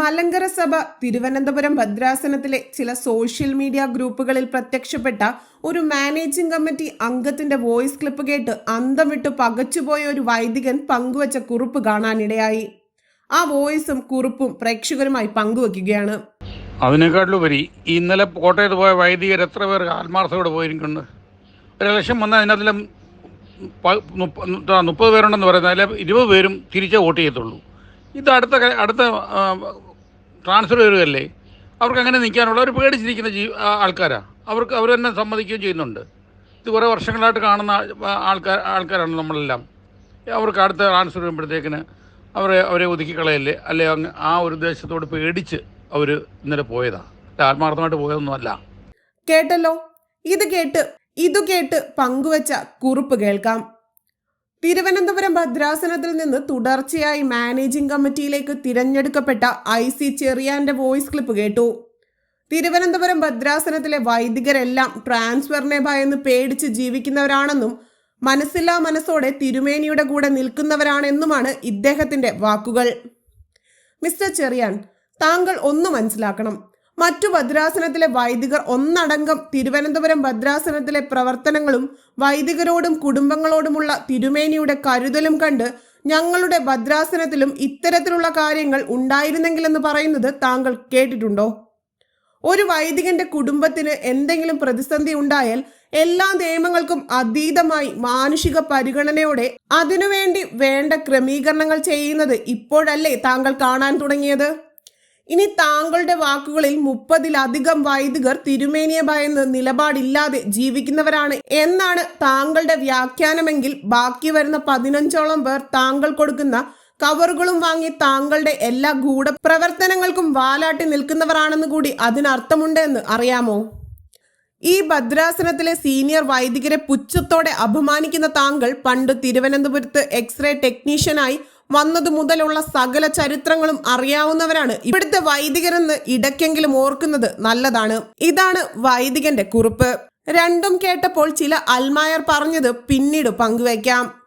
മലങ്കര സഭ തിരുവനന്തപുരം ഭദ്രാസനത്തിലെ ചില social media ഗ്രൂപ്പുകളിൽ പ്രത്യക്ഷപ്പെട്ട ഒരു മാനേജിംഗ് കമ്മിറ്റി അംഗത്തിന്റെ വോയിസ് ക്ലിപ്പ് കേട്ട് അന്തം വിട്ട് പകച്ചുപോയ ഒരു വൈദികൻ പങ്കുവച്ച കുറിപ്പ് കാണാനിടയായി. ആ വോയിസും കുറിപ്പും പ്രേക്ഷകരുമായി പങ്കുവെക്കുകയാണ്. അതിനേക്കാട്ടിലുപരി ഇന്നലെ കോട്ടയത്ത് പോയ വൈദികർ എത്ര പേർ ആത്മാർത്ഥയോടെ പോയിരിക്കുന്നുണ്ട്? ഒരു ലക്ഷം വന്ന അതിനകത്തിലും മുപ്പത് പേരുണ്ടെന്ന് പറയുന്നത് അതിൽ ഇരുപത് പേരും തിരിച്ചേ വോട്ട് ചെയ്യത്തുള്ളൂ. ഇത് അടുത്ത അടുത്ത ട്രാൻസ്ഫർ വരികയല്ലേ? അവർക്ക് അങ്ങനെ നിൽക്കാനുള്ള അവർ പേടിച്ചിരിക്കുന്ന ജീ ആൾക്കാരാണ് അവർക്ക് അവർ തന്നെ സമ്മതിക്കുകയും ചെയ്യുന്നുണ്ട്. ഇത് കുറേ വർഷങ്ങളായിട്ട് കാണുന്ന ആൾക്കാർ ആൾക്കാരാണ് നമ്മളെല്ലാം. അവർക്ക് അടുത്ത ട്രാൻസ്ഫർ വരുമ്പോഴത്തേക്കിന് അവരെ അവരെ ഒതുക്കി കളയല്ലേ അല്ലെ ആ ഒരു ദേശത്തോട് പേടിച്ച് അവർ ഇന്നലെ പോയതാ. ആത്മാർത്ഥമായിട്ട് ആത്മാർത്ഥമായിട്ട് പോയതൊന്നുമല്ല. കേട്ടല്ലോ? ഇത് കേട്ട് ഇതു കേട്ട് പങ്കുവച്ച കുറിപ്പ് കേൾക്കാം. തിരുവനന്തപുരം ഭദ്രാസനത്തിൽ നിന്ന് തുടർച്ചയായി മാനേജിംഗ് കമ്മിറ്റിയിലേക്ക് തിരഞ്ഞെടുക്കപ്പെട്ട ഐ സി ചെറിയാന്റെ വോയിസ് ക്ലിപ്പ് കേട്ടു. തിരുവനന്തപുരം ഭദ്രാസനത്തിലെ വൈദികരെല്ലാം ട്രാൻസ്ഫറിനെ ഭയന്ന് പേടിച്ച് ജീവിക്കുന്നവരാണെന്നും മനസ്സില്ലാ മനസ്സോടെ തിരുമേനിയുടെ കൂടെ നിൽക്കുന്നവരാണെന്നുമാണ് ഇദ്ദേഹത്തിന്റെ വാക്കുകൾ. മിസ്റ്റർ ചെറിയാൻ താങ്കൾ ഒന്ന് മനസ്സിലാക്കണം. മറ്റു ഭദ്രാസനത്തിലെ വൈദികർ ഒന്നടങ്കം തിരുവനന്തപുരം ഭദ്രാസനത്തിലെ പ്രവർത്തനങ്ങളും വൈദികരോടും കുടുംബങ്ങളോടുമുള്ള തിരുമേനിയുടെ കരുതലും കണ്ട് ഞങ്ങളുടെ ഭദ്രാസനത്തിലും ഇത്തരത്തിലുള്ള കാര്യങ്ങൾ ഉണ്ടായിരുന്നെങ്കിലെന്ന് പറയുന്നത് താങ്കൾ കേട്ടിട്ടുണ്ടോ? ഒരു വൈദികന്റെ കുടുംബത്തിന് എന്തെങ്കിലും പ്രതിസന്ധി ഉണ്ടായാൽ എല്ലാ നിയമങ്ങൾക്കും അതീതമായി മാനുഷിക പരിഗണനയോടെ അതിനുവേണ്ടി വേണ്ട ക്രമീകരണങ്ങൾ ചെയ്യുന്നത് ഇപ്പോഴല്ലേ താങ്കൾ കാണാൻ തുടങ്ങിയത്? ഇനി താങ്കളുടെ വാക്കുകളിൽ മുപ്പതിലധികം വൈദികർ തിരുമേനിയെ ഭയന്ന് നിലപാടില്ലാതെ ജീവിക്കുന്നവരാണ് എന്നാണ് താങ്കളുടെ വ്യാഖ്യാനമെങ്കിൽ ബാക്കി വരുന്ന പതിനഞ്ചോളം പേർ താങ്കൾ കൊടുക്കുന്ന കവറുകളും വാങ്ങി താങ്കളുടെ എല്ലാ ഗൂഢപ്രവർത്തനങ്ങൾക്കും വാലാട്ടി നിൽക്കുന്നവരാണെന്ന് കൂടി അതിനർത്ഥമുണ്ട് എന്ന് അറിയാമോ? ഈ ഭദ്രാസനത്തിലെ സീനിയർ വൈദികരെ പുച്ഛത്തോടെ അപമാനിക്കുന്ന താങ്കൾ പണ്ട് തിരുവനന്തപുരത്ത് എക്സ്റേ ടെക്നീഷ്യനായി വന്നതു മുതലുള്ള സകല ചരിത്രങ്ങളും അറിയാവുന്നവരാണ്. ഇവിടുത്തെ വൈദികരെന്ന് ഇടയ്ക്കെങ്കിലും ഓർക്കുന്നത് നല്ലതാണ്. ഇതാണ് വൈദികന്റെ കുറിപ്പ്. രണ്ടും കേട്ടപ്പോൾ ചില അൽമായർ പറഞ്ഞത് പിന്നീട് പങ്കുവയ്ക്കാം.